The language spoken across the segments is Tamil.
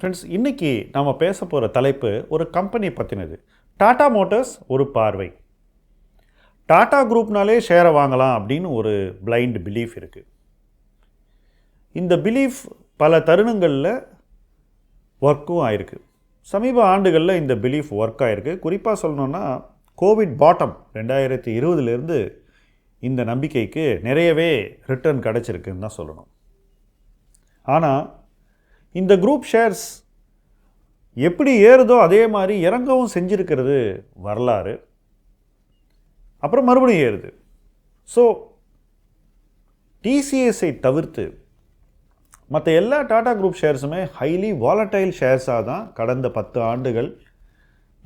ஃப்ரெண்ட்ஸ் இன்றைக்கி நாம் பேச போகிற தலைப்பு ஒரு கம்பெனி பற்றினது டாடா மோட்டார்ஸ் ஒரு பார்வை. டாடா குரூப்னாலே ஷேரை வாங்கலாம் அப்படின்னு ஒரு பிளைண்ட் பிலீஃப் இருக்குது இந்த பிலீஃப் பல தருணங்களில் ஒர்க்கும் ஆயிருக்கு. சமீப ஆண்டுகளில் இந்த பிலீஃப் ஒர்க் ஆகிருக்கு குறிப்பாக சொல்லணுன்னா கோவிட் பாட்டம் ரெண்டாயிரத்தி இருபதுலேருந்து இந்த நம்பிக்கைக்கு நிறையவே ரிட்டர்ன் கிடச்சிருக்குன்னு தான் சொல்லணும். ஆனால் இந்த குரூப் ஷேர்ஸ் எப்படி ஏறுதோ அதே மாதிரி இறங்கவும் செஞ்சிருக்கிறது வரலாறு. அப்புறம் மறுபடியும் ஏறுது. ஸோ டிசிஎஸ்ஐ தவிர்த்து மற்ற எல்லா டாடா குரூப் ஷேர்ஸுமே ஹைலி வாலட்டைல் ஷேர்ஸாக தான் கடந்த பத்து ஆண்டுகள்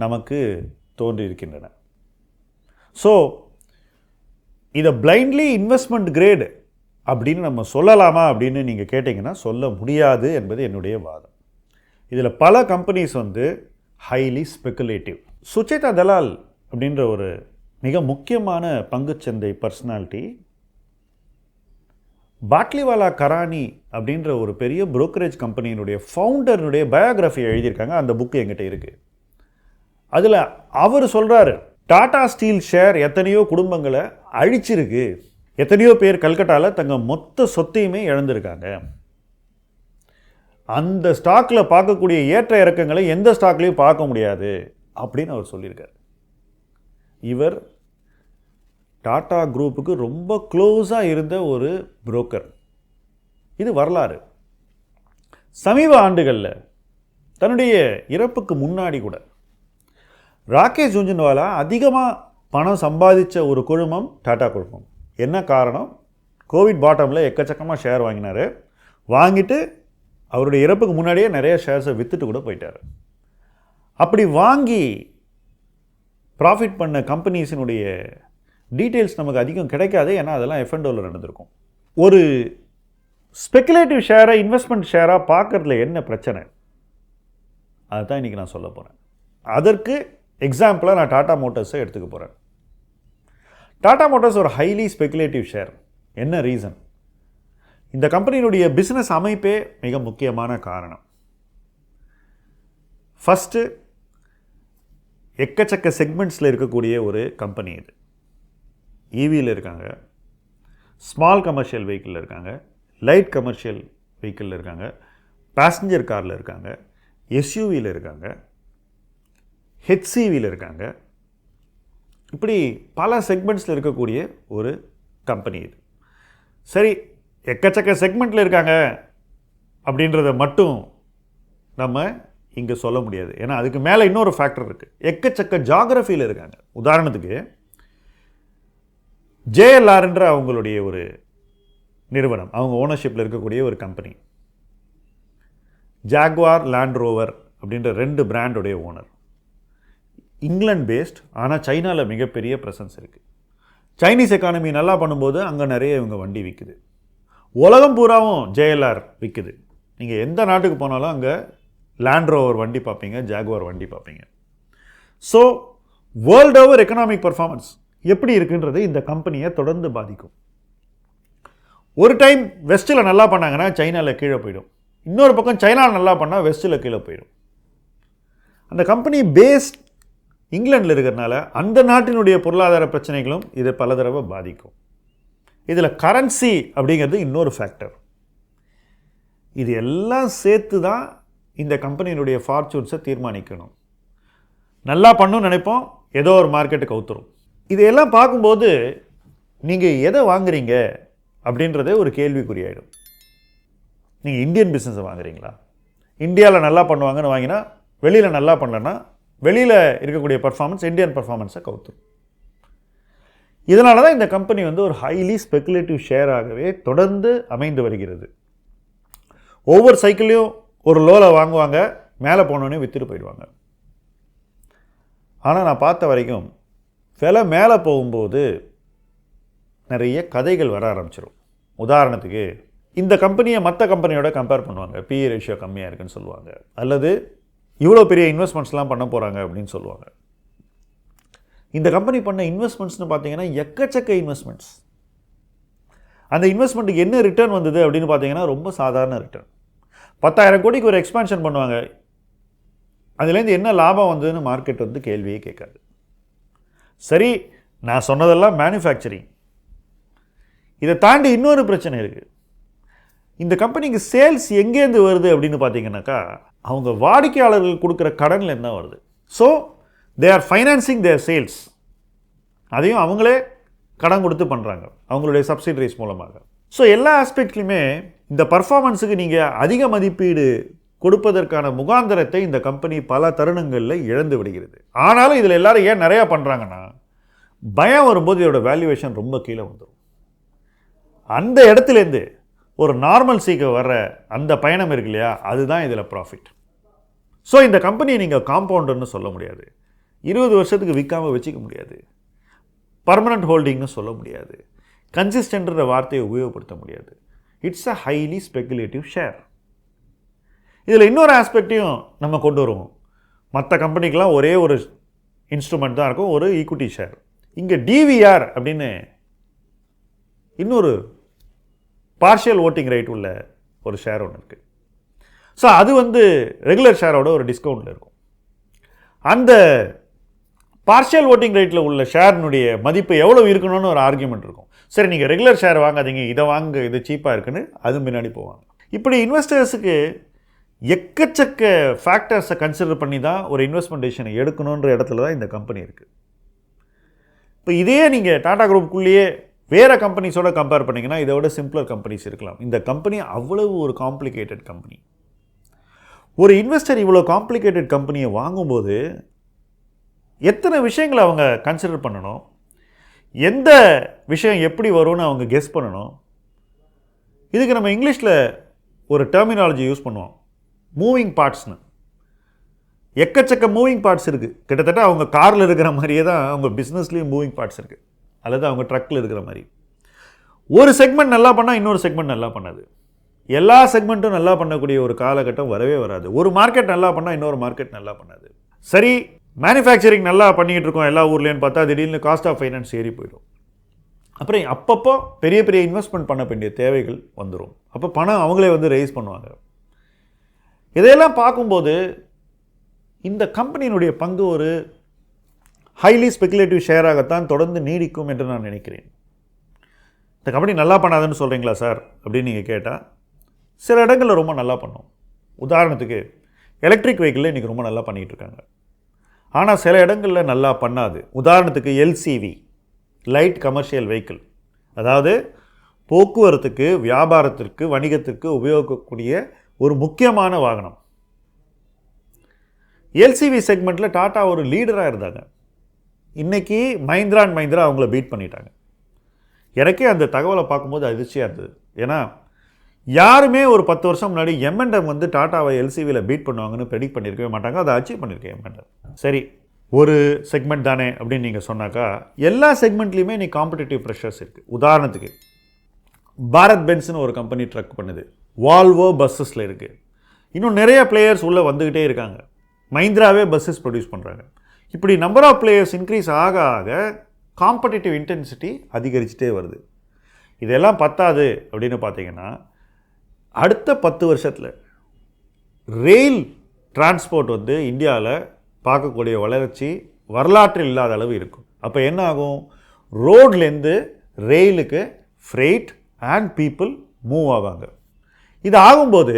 நமக்கு தோன்றியிருக்கின்றன. ஸோ இதை பிளைண்ட்லி இன்வெஸ்ட்மெண்ட் கிரேடு அப்படின்னு நம்ம சொல்லலாமா அப்படின்னு நீங்கள் கேட்டிங்கன்னா சொல்ல முடியாது என்பது என்னுடைய வாதம். இதில் பல கம்பெனிஸ் வந்து ஹைலி ஸ்பெக்குலேட்டிவ் சுச்சேதா தலால் அப்படின்ற ஒரு மிக முக்கியமான பங்குச்சந்தை பர்சனாலிட்டி பாட்லிவாலா கரானி அப்படின்ற ஒரு பெரிய புரோக்கரேஜ் கம்பெனியினுடைய ஃபவுண்டர்னுடைய பயோகிராஃபி எழுதியிருக்காங்க. அந்த புக்கு என்கிட்ட இருக்குது அதில் அவர் சொல்கிறாரு டாடா ஸ்டீல் ஷேர் எத்தனையோ குடும்பங்களை அழிச்சிருக்கு. எத்தனையோ பேர் கல்கட்டாவில் தங்கள் மொத்த சொத்தையுமே இழந்திருக்காங்க. அந்த ஸ்டாக்கில் பார்க்கக்கூடிய ஏற்ற இறக்கங்களை எந்த ஸ்டாக்லேயும் பார்க்க முடியாது அப்படின்னு அவர் சொல்லியிருக்கார். இவர் டாடா குரூப்புக்கு ரொம்ப க்ளோஸாக இருந்த ஒரு புரோக்கர். இது வரலாறு. சமீப ஆண்டுகளில் தன்னுடைய இறப்புக்கு முன்னாடி கூட ராகேஷ் ஜுஞ்சன்வாலா அதிகமாக பணம் சம்பாதித்த ஒரு குழுமம் டாடா குழுமம். என்ன காரணம்? கோவிட் பாட்டமில் எக்கச்சக்கமாக ஷேர் வாங்கினார். வாங்கிட்டு அவருடைய இறப்புக்கு முன்னாடியே நிறைய ஷேர்ஸை விற்றுட்டு கூட போயிட்டார். அப்படி வாங்கி ப்ராஃபிட் பண்ண கம்பெனிஸினுடைய டீட்டெயில்ஸ் நமக்கு அதிகம் கிடைக்காது. ஏன்னா அதெல்லாம் எஃப்என்டோவில் நடந்திருக்கும். ஒரு ஸ்பெக்குலேட்டிவ் ஷேரை இன்வெஸ்ட்மெண்ட் ஷேராக பார்க்கறதுல என்ன பிரச்சனை? அதுதான் இன்றைக்கி நான் சொல்ல போகிறேன் அதற்கு எக்ஸாம்பிளாக நான் டாடா மோட்டார்ஸை எடுத்துக்க போகிறேன் டாடா மோட்டார்ஸ் ஒரு ஹைலி ஸ்பெகுலேட்டிவ் ஷேர் என்ன ரீசன் இந்த கம்பெனியினுடைய பிஸ்னஸ் அமைப்பே மிக முக்கியமான காரணம். ஃபஸ்ட்டு எக்கச்சக்க செக்மெண்ட்ஸில் இருக்கக்கூடிய ஒரு கம்பெனி இது. ஈவியில் இருக்காங்க. ஸ்மால் கமர்ஷியல் வெஹிக்கிளில் இருக்காங்க. லைட் கமர்ஷியல் வெஹிக்கிளில் இருக்காங்க. பேசஞ்சர் காரில் இருக்காங்க. எஸ்யூவியில் இருக்காங்க. ஹெச்சிவியில் இருக்காங்க. இப்படி பல செக்மெண்ட்ஸில் இருக்கக்கூடிய ஒரு கம்பெனி இது. சரி எக்கச்சக்க செக்மெண்ட்டில் இருக்காங்க அப்படின்றத மட்டும் நம்ம இங்கே சொல்ல முடியாது. ஏன்னா அதுக்கு மேலே இன்னொரு ஃபேக்டர் இருக்குது எக்கச்சக்க ஜாகிரஃபியில் இருக்காங்க. உதாரணத்துக்கு ஜேஎல்ஆர்ன்ற அவங்களுடைய ஒரு நிறுவனம் அவங்க ஓனர்ஷிப்பில் இருக்கக்கூடிய ஒரு கம்பெனி ஜாக்வார் லேண்ட் ரோவர் அப்படின்ற ரெண்டு பிராண்டுடைய ஓனர் இங்கிலாந்து பேஸ்ட் ஆனால் சைனாவில் மிகப்பெரிய ப்ரெசன்ஸ் இருக்குது சைனீஸ் எக்கானமி நல்லா பண்ணும்போது அங்கே நிறைய இவங்க வண்டி விற்குது உலகம் பூராவும் ஜேஎல்ஆர் விற்குது நீங்கள் எந்த நாட்டுக்கு போனாலும் அங்கே லேண்ட்ரோவர் வண்டி பார்ப்பீங்க ஜாகுவார் வண்டி பார்ப்பீங்க. So world over economic performance எப்படி இருக்குன்றது இந்த கம்பெனியை தொடர்ந்து பாதிக்கும். ஒரு டைம் வெஸ்ட்டில் நல்லா பண்ணாங்கன்னா சைனாவில் கீழே போயிடும். இன்னொரு பக்கம் சைனாவில் நல்லா பண்ணால் வெஸ்ட்டில் கீழே போயிடும். அந்த கம்பெனி பேஸ்ட் இங்கிலாண்டில் இருக்கிறனால அந்த நாட்டினுடைய பொருளாதார பிரச்சனைகளும் இதை பல தடவை பாதிக்கும். இதில் கரன்சி அப்படிங்கிறது இன்னொரு ஃபேக்டர் இது எல்லாம் சேர்த்து தான் இந்த கம்பெனியினுடைய ஃபார்ச்சூன்ஸை தீர்மானிக்கணும். நல்லா பண்ணணும்னு நினைப்போம் ஏதோ ஒரு மார்க்கெட்டுக்கு அவுத்துரும். இதையெல்லாம் பார்க்கும்போது நீங்கள் எதை வாங்குறீங்க அப்படின்றதே ஒரு கேள்விக்குறியாயிடும். நீங்கள் இந்தியன் பிஸ்னஸை வாங்குறீங்களா? இந்தியாவில் நல்லா பண்ணுவாங்கன்னு வாங்கினா வெளியில் நல்லா பண்ணலன்னா வெளியில் இருக்கக்கூடிய பர்ஃபார்மன்ஸ் இந்தியன் பர்ஃபார்மன்ஸை கவுத்துரும். இதனால தான் இந்த கம்பெனி வந்து ஒரு ஹைலி ஸ்பெகுலேட்டிவ் ஷேராகவே தொடர்ந்து அமைந்து வருகிறது. ஒவ்வொரு சைக்கிளையும் ஒரு லோவில் வாங்குவாங்க மேலே போனோடனே விற்றுட்டு போயிடுவாங்க. ஆனால் நான் பார்த்த வரைக்கும் விலை மேலே போகும்போது நிறைய கதைகள் வர ஆரம்பிச்சிடும் உதாரணத்துக்கு இந்த கம்பெனியை மற்ற கம்பெனியோட கம்பேர் பண்ணுவாங்க. பிஇ ரேஷியோ கம்மியாக இருக்குன்னு சொல்லுவாங்க. அல்லது இவ்வளோ பெரிய இன்வெஸ்ட்மெண்ட்ஸ்லாம் பண்ண போகிறாங்க அப்படின்னு சொல்லுவாங்க. இந்த கம்பெனி பண்ண இன்வெஸ்ட்மெண்ட்ஸ்னு பார்த்தீங்கன்னா எக்கச்சக்க இன்வெஸ்ட்மெண்ட்ஸ் அந்த இன்வெஸ்ட்மெண்ட்டுக்கு என்ன ரிட்டர்ன் வந்தது அப்படின்னு பார்த்தீங்கன்னா ரொம்ப சாதாரண ரிட்டர்ன் பத்தாயிரம் கோடிக்கு ஒரு எக்ஸ்பான்ஷன் பண்ணுவாங்க. அதுலேருந்து என்ன லாபம் வந்ததுன்னு மார்க்கெட் வந்து கேள்வியே கேட்காது. சரி நான் சொன்னதெல்லாம் மேனுஃபேக்சரிங் இதை தாண்டி இன்னொரு பிரச்சனை இருக்குது இந்த கம்பெனிக்கு சேல்ஸ் எங்கேருந்து வருது அப்படின்னு பார்த்தீங்கன்னாக்கா அவங்க வாடிக்கையாளர்கள் கொடுக்குற கடன்லேருந்து தான் வருது. So they are financing their sales அதையும் அவங்களே கடன் கொடுத்து பண்ணுறாங்க அவங்களுடைய சப்சிடரிஸ் மூலமாக. ஸோ எல்லா ஆஸ்பெக்ட்லையுமே இந்த பர்ஃபார்மன்ஸுக்கு நீங்கள் அதிக மதிப்பீடு கொடுப்பதற்கான முகாந்திரத்தை இந்த கம்பெனி பல தருணங்களில் இழந்து விடுகிறது. ஆனாலும் இதில் எல்லாரும் ஏன் நிறையா பண்ணுறாங்கன்னா பயம் வரும்போது இதோட வேல்யூவேஷன் ரொம்ப கீழே வந்துடும் அந்த இடத்துலேருந்து ஒரு நார்மல் சீக்கு வர்ற அந்த பயணம் இருக்கு இல்லையா அதுதான் இதில் ப்ராஃபிட் ஸோ இந்த கம்பெனியை நீங்கள் காம்பவுண்டர்னு சொல்ல முடியாது. இருபது வருஷத்துக்கு விற்காமல் வச்சுக்க முடியாது. பர்மனண்ட் ஹோல்டிங்னு சொல்ல முடியாது. கன்சிஸ்டன்ட்ன்ற வார்த்தையை உபயோகப்படுத்த முடியாது. It's a highly speculative share இதில் இன்னொரு ஆஸ்பெக்டையும் நம்ம கொண்டு வருவோம். மற்ற கம்பெனிக்கெலாம் ஒரே ஒரு இன்ஸ்ட்ருமெண்ட் தான் இருக்கும் ஒரு ஈக்விட்டி ஷேர் இங்கே டிவிஆர் அப்படின்னு இன்னொரு பார்ஷியல் ஓட்டிங் ரைட் உள்ள ஒரு ஷேர் ஒன்று இருக்குது ஸோ அது வந்து ரெகுலர் ஷேரோட ஒரு டிஸ்கவுண்ட்டில் இருக்கும். அந்த பார்ஷியல் ஓட்டிங் ரைட்டில் உள்ள ஷேர்னுடைய மதிப்பு எவ்வளோ இருக்கணும்னு ஒரு ஆர்குமெண்ட் இருக்கும். சரி நீங்கள் ரெகுலர் ஷேர் வாங்காதீங்க இதை வாங்க இது சீப்பாக இருக்குன்னு அது முன்னாடி போவாங்க. இப்படி இன்வெஸ்டர்ஸுக்கு எக்கச்சக்க ஃபேக்டர்ஸை கன்சிடர் பண்ணி தான் ஒரு இன்வெஸ்ட்மெண்ட் எடுக்கணுன்ற இடத்துல தான் இந்த கம்பெனி இருக்குது இப்போ இதே நீங்கள் டாடா குரூப்புக்குள்ளேயே வேறு கம்பெனிஸோட கம்பேர் பண்ணிங்கன்னா இதை விட சிம்பிளர் கம்பெனிஸ் இருக்கலாம். இந்த கம்பெனி அவ்வளவு ஒரு காம்ப்ளிகேட்டட் கம்பெனி ஒரு இன்வெஸ்டர் இவ்வளோ காம்ப்ளிகேட்டட் கம்பெனியை வாங்கும்போது எத்தனை விஷயங்களை அவங்க கன்சிடர் பண்ணணும்? எந்த விஷயம் எப்படி வரும்னு அவங்க கெஸ் பண்ணணும்? இதுக்கு நம்ம இங்கிலீஷில் ஒரு டெர்மினாலஜி யூஸ் பண்ணுவோம். மூவிங் பார்ட்ஸ்னு எக்கச்சக்க மூவிங் பார்ட்ஸ் இருக்குது கிட்டத்தட்ட அவங்க காரில் இருக்கிற மாதிரியே தான் அவங்க பிஸ்னஸ்லேயும் மூவிங் பார்ட்ஸ் இருக்குது அல்லது அவங்க ட்ரக்கில் இருக்கிற மாதிரி. ஒரு செக்மெண்ட் நல்லா பண்ணால் இன்னொரு செக்மெண்ட் நல்லா பண்ணாது. எல்லா செக்மெண்ட்டும் நல்லா பண்ணக்கூடிய ஒரு காலகட்டம் வரவே வராது. ஒரு மார்க்கெட் நல்லா பண்ணால் இன்னொரு மார்க்கெட் நல்லா பண்ணாது. சரி மேனுஃபேக்சரிங் நல்லா பண்ணிக்கிட்டு இருக்கோம் எல்லா ஊர்லேயும் பார்த்தா திடீர்னு காஸ்ட் ஆஃப் ஃபைனான்ஸ் ஏறி போயிடும். அப்புறம் அப்பப்போ பெரிய பெரிய இன்வெஸ்ட்மெண்ட் பண்ண வேண்டிய தேவைகள் வந்துடும் அப்போ பணம் அவங்களே வந்து ரைஸ் பண்ணுவாங்க. இதையெல்லாம் பார்க்கும்போது இந்த கம்பெனியினுடைய பங்கு ஒரு ஹைலி ஸ்பெகுலேட்டிவ் ஷேராகத்தான் தொடர்ந்து நீடிக்கும் என்று நான் நினைக்கிறேன். இந்த கம்பெனி நல்லா பண்ணாதுன்னு சொல்கிறீங்களா சார் அப்படின்னு நீங்கள் கேட்டால் சில இடங்களில் ரொம்ப நல்லா பண்ணும். உதாரணத்துக்கு எலக்ட்ரிக் வெஹிக்கிளில் இன்றைக்கி ரொம்ப நல்லா பண்ணிகிட்டு இருக்காங்க ஆனால் சில இடங்களில் நல்லா பண்ணாது. உதாரணத்துக்கு எல்சிவி லைட் கமர்ஷியல் வெஹிக்கிள் அதாவது போக்குவரத்துக்கு வியாபாரத்திற்கு வணிகத்திற்கு உபயோகிக்கக்கூடிய ஒரு முக்கியமான வாகனம். எல்சிவி செக்மெண்ட்டில் டாட்டா ஒரு லீடராக இருந்தாங்க. இன்றைக்கி மைந்திரா அண்ட் மஹிந்திரா அவங்கள பீட் பண்ணிட்டாங்க. எனக்கே அந்த தகவலை பார்க்கும்போது அதிர்ச்சியாக இருந்தது. ஏன்னா யாருமே ஒரு பத்து வருஷம் முன்னாடி எம்என்டம் வந்து டாட்டாவை எல்சிவியில் பீட் பண்ணுவாங்கன்னு ப்ரெடிக்ட் பண்ணியிருக்கவே மாட்டாங்க. அதை அச்சீவ் பண்ணியிருக்கேன் எம்என்டம் சரி ஒரு செக்மெண்ட் தானே அப்படின்னு நீங்கள் சொன்னாக்கா எல்லா செக்மெண்ட்லேயுமே நீ காம்படிட்டிவ் ப்ரெஷர்ஸ் இருக்குது உதாரணத்துக்கு பாரத் பென்ஸ்னு ஒரு கம்பெனி ட்ரக் பண்ணுது. வால்வோ பஸ்ஸஸில் இருக்குது இன்னும் நிறைய பிளேயர்ஸ் உள்ளே வந்துக்கிட்டே இருக்காங்க. மைந்திராவே பஸ்ஸஸ் ப்ரொடியூஸ் பண்ணுறாங்க இப்படி நம்பர் ஆஃப் பிளேயர்ஸ் இன்க்ரீஸ் ஆக ஆக காம்படிட்டிவ் இன்டென்சிட்டி அதிகரிச்சுட்டே வருது. இதெல்லாம் பத்தாது அப்படின்னு பார்த்தீங்கன்னா அடுத்த பத்து வருஷத்தில் ரெயில் டிரான்ஸ்போர்ட் வந்து இந்தியாவில் பார்க்கக்கூடிய வளர்ச்சி வரலாற்றில் இல்லாத அளவு இருக்கும். அப்போ என்ன ஆகும்? ரோட்லேருந்து ரெயிலுக்கு ஃப்ரெயிட் அண்ட் பீப்புள் மூவ் ஆவாங்க. இது ஆகும்போது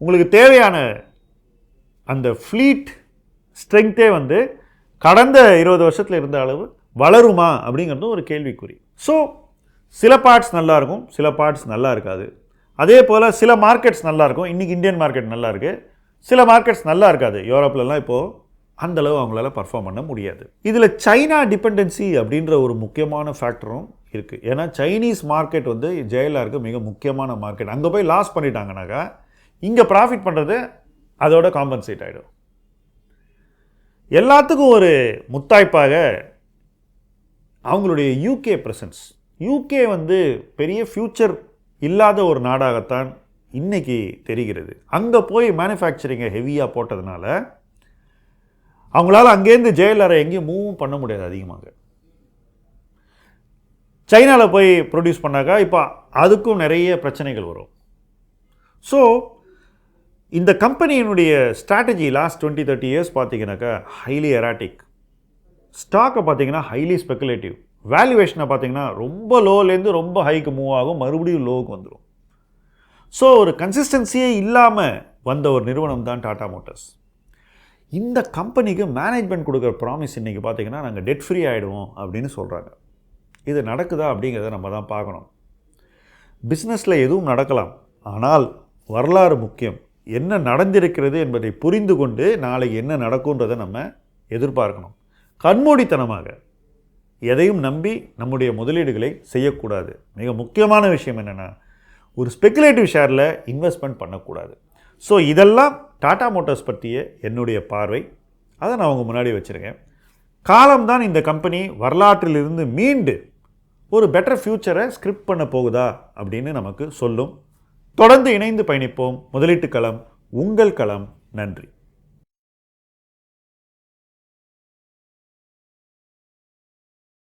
உங்களுக்கு தேவையான அந்த ஃப்ளீட் ஸ்ட்ரெங்க்த்தே வந்து கடந்த இருபது வருஷத்தில் இருந்த அளவு வளருமா அப்படிங்கிறது ஒரு கேள்விக்குறி. ஸோ சில பார்ட்ஸ் நல்லா இருக்கும் சில பார்ட்ஸ் நல்லா இருக்காது. அதே போல் சில மார்க்கெட்ஸ் நல்லாயிருக்கும். இன்றைக்கி இந்தியன் மார்க்கெட் நல்லா இருக்குது சில மார்க்கெட்ஸ் நல்லா இருக்காது யூரோப்லலாம் இப்போது அந்தளவு அவங்களால பர்ஃபார்ம் பண்ண முடியாது. இதில் சைனா டிபெண்டன்சி அப்படின்ற ஒரு முக்கியமான ஃபேக்டரும் இருக்குது ஏன்னா சைனீஸ் மார்க்கெட் வந்து ஜெயலலிதாவுக்கு மிக முக்கியமான மார்க்கெட் அங்கே போய் லாஸ் பண்ணிட்டாங்கனாக்கா இங்கே ப்ராஃபிட் பண்ணுறது அதோட காம்பன்சேட் ஆகிடும் எல்லாத்துக்கும் ஒரு முத்தாய்ப்பாக அவங்களுடைய யூகே ப்ரெசன்ஸ் யூகே வந்து பெரிய ஃப்யூச்சர் இல்லாத ஒரு நாடாகத்தான் இன்னைக்கு தெரிகிறது. அங்கே போய் மேனுஃபேக்சரிங்கை ஹெவியாக போட்டதுனால அவங்களால அங்கேருந்து ஜெயலலிதா எங்கேயும் மூவும் பண்ண முடியாது அதிகமாக. சைனாவில் போய் ப்ரொடியூஸ் பண்ணாக்கா இப்போ அதுக்கும் நிறைய பிரச்சனைகள் வரும். ஸோ இந்த கம்பெனியினுடைய strategy last twenty thirty years பார்த்தீங்கன்னாக்கா ஹைலி எராட்டிக் ஸ்டாக்கை பார்த்தீங்கன்னா ஹைலி ஸ்பெக்குலேட்டிவ் வேல்யூவேஷனை பார்த்தீங்கன்னா ரொம்ப லோலேருந்து ரொம்ப ஹைக்கு மூவ் ஆகும். மறுபடியும் லோவுக்கு வந்துடும் ஸோ ஒரு கன்சிஸ்டன்சியே இல்லாமல் வந்த ஒரு நிறுவனம் தான் டாடா மோட்டார்ஸ் இந்த கம்பெனிக்கு மேனேஜ்மெண்ட் கொடுக்குற ப்ராமிஸ் இன்றைக்கி பார்த்தீங்கன்னா நாங்கள் டெட் ஃப்ரீ ஆகிடுவோம் அப்படின்னு சொல்கிறாங்க இது நடக்குதா அப்படிங்கிறத நம்ம தான் பார்க்கணும். பிஸ்னஸில் எதுவும் நடக்கலாம். ஆனால் வரலாறு முக்கியம். என்ன நடந்திருக்கிறது என்பதை புரிந்து கொண்டு நாளைக்கு என்ன நடக்கும்ன்றதை நம்ம எதிர்பார்க்கணும். கண்மூடித்தனமாக. எதையும் நம்பி நம்முடைய முதலீடுகளை செய்யக்கூடாது. மிக முக்கியமான விஷயம் என்னென்னா ஒரு ஸ்பெகுலேட்டிவ் ஷேரில் இன்வெஸ்ட்மெண்ட் பண்ணக்கூடாது. ஸோ இதெல்லாம் டாடா மோட்டார்ஸ் பற்றிய என்னுடைய பார்வை. அதை நான் உங்கள் முன்னாடி வச்சுருக்கேன். காலம்தான் இந்த கம்பெனி வரலாற்றிலிருந்து மீண்டு ஒரு பெட்டர் ஃப்யூச்சரை ஸ்கிரிப்ட் பண்ண போகுதா அப்படின்னு நமக்கு சொல்லும். தொடர்ந்து இணைந்து பயணிப்போம். முதலீட்டு களம் உங்கள் களம். நன்றி.